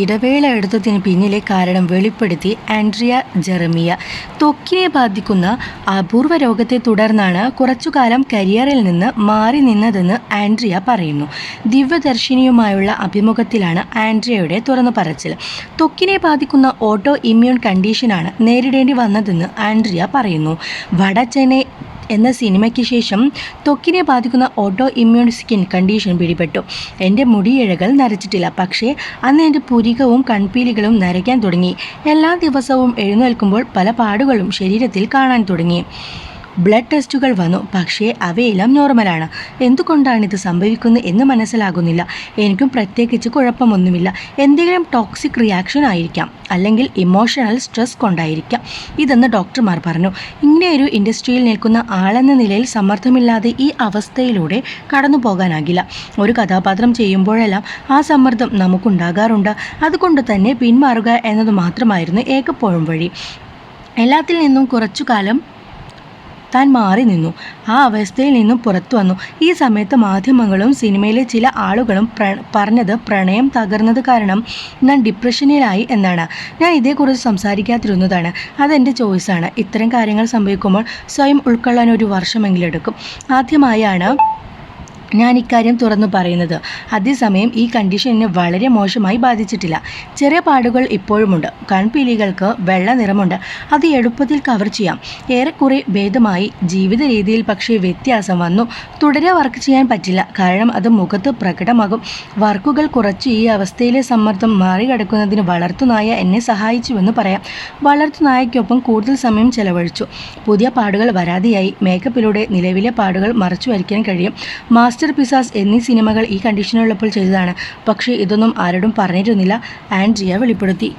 ഇടവേള എടുത്തതിന് പിന്നിലെ കാരണം വെളിപ്പെടുത്തി ആൻഡ്രിയ ജെറമിയ. ത്വക്കിനെ ബാധിക്കുന്ന അപൂർവ രോഗത്തെ തുടർന്നാണ് കുറച്ചുകാലം കരിയറിൽ നിന്ന് മാറി നിന്നതെന്ന് ആൻഡ്രിയ പറയുന്നു. ദിവ്യദർശിനിയുമായുള്ള അഭിമുഖത്തിലാണ് ആൻഡ്രിയയുടെ തുറന്നു പറച്ചിൽ. ത്വക്കിനെ ബാധിക്കുന്ന ഓട്ടോ ഇമ്മ്യൂൺ കണ്ടീഷനാണ് നേരിടേണ്ടി വന്നതെന്ന് ആൻഡ്രിയ പറയുന്നു. വട എന്ന സിനിമയ്ക്ക് ശേഷം ത്വക്കിനെ ബാധിക്കുന്ന ഓട്ടോ ഇമ്മ്യൂൺ സ്കിൻ കണ്ടീഷൻ പിടിപെട്ടു. എന്റെ മുടിയിഴകൾ നരച്ചിട്ടില്ല. പക്ഷേ അന്ന് എന്റെ പുരികവും കൺപീലികളും നരയ്ക്കാൻ തുടങ്ങി. എല്ലാ ദിവസവും എഴുന്നേൽക്കുമ്പോൾ പല പാടുകളും ശരീരത്തിൽ കാണാൻ തുടങ്ങി. ബ്ലഡ് ടെസ്റ്റുകൾ വന്നു. പക്ഷേ അവയെല്ലാം നോർമലാണ്. എന്തുകൊണ്ടാണ് ഇത് സംഭവിക്കുന്നത് എന്ന് മനസ്സിലാകുന്നില്ല. എനിക്കും പ്രത്യേകിച്ച് കുഴപ്പമൊന്നുമില്ല. എന്തെങ്കിലും ടോക്സിക് റിയാക്ഷൻ ആയിരിക്കാം. അല്ലെങ്കിൽ ഇമോഷണൽ സ്ട്രെസ് കൊണ്ടായിരിക്കാം. ഇതെന്ന് ഡോക്ടർമാർ പറഞ്ഞു. ഇങ്ങനെയൊരു ഇൻഡസ്ട്രിയിൽ നിൽക്കുന്ന ആളെന്ന നിലയിൽ സമ്മർദ്ദമില്ലാതെ ഈ അവസ്ഥയിലൂടെ കടന്നു പോകാനാകില്ല ഒരു കഥാപാത്രം ചെയ്യുമ്പോഴെല്ലാം ആ സമ്മർദ്ദം നമുക്കുണ്ടാകാറുണ്ട്. അതുകൊണ്ട് തന്നെ പിന്മാറുക എന്നത് മാത്രമായിരുന്നു ഏകപ്പോഴും വഴി. എല്ലാത്തിൽ നിന്നും കുറച്ചു കാലം താൻ മാറി നിന്നു. ആ അവസ്ഥയിൽ നിന്നും പുറത്തു വന്നു. ഈ സമയത്ത് മാധ്യമങ്ങളും സിനിമയിലെ ചില ആളുകളും പറഞ്ഞത് പ്രണയം തകർന്നത് കാരണം ഞാൻ ഡിപ്രഷനിലായി എന്നാണ്. ഞാൻ ഇതേക്കുറിച്ച് സംസാരിക്കാതിരുന്നതാണ്. അതെന്റെ ചോയ്സാണ്. ഇത്തരം കാര്യങ്ങൾ സംഭവിക്കുമ്പോൾ സ്വയം ഉൾക്കൊള്ളാൻ ഒരു വർഷമെങ്കിലും എടുക്കും. ആദ്യമായാണ് ഞാൻ ഇക്കാര്യം തുറന്നു പറയുന്നത്. അതേസമയം ഈ കണ്ടീഷൻ എന്നെ വളരെ മോശമായി ബാധിച്ചിട്ടില്ല. ചെറിയ പാടുകൾ ഇപ്പോഴുമുണ്ട്. കൺപീലികൾക്ക് വെള്ള നിറമുണ്ട്. അത് എളുപ്പത്തിൽ കവർ ചെയ്യാം. ഏറെക്കുറെ ഭേദമായി ജീവിത രീതിയിൽ പക്ഷേ വ്യത്യാസം വന്നു. തുടരെ വർക്ക് ചെയ്യാൻ പറ്റില്ല. കാരണം അത് മുഖത്ത് പ്രകടമാകും. വർക്കുകൾ കുറച്ച് ഈ അവസ്ഥയിലെ സമ്മർദ്ദം മറികടക്കുന്നതിന് വളർത്തുനായ എന്നെ സഹായിച്ചുവെന്ന് പറയാം. വളർത്തുനായയ്ക്കൊപ്പം കൂടുതൽ സമയം ചെലവഴിച്ചു. പുതിയ പാടുകൾ വരാതെയായി. മേക്കപ്പിലൂടെ നിലവിലെ പാടുകൾ മറച്ചു വരയ്ക്കാൻ കഴിയും. മാസ്റ്റർ പിസാസ് എന്നീ സിനിമകൾ ഈ കണ്ടീഷനുള്ളപ്പോൾ ചെയ്തതാണ്. പക്ഷേ ഇതൊന്നും ആരോടും പറഞ്ഞിരുന്നില്ല. ആൻഡ്രിയ വെളിപ്പെടുത്തി.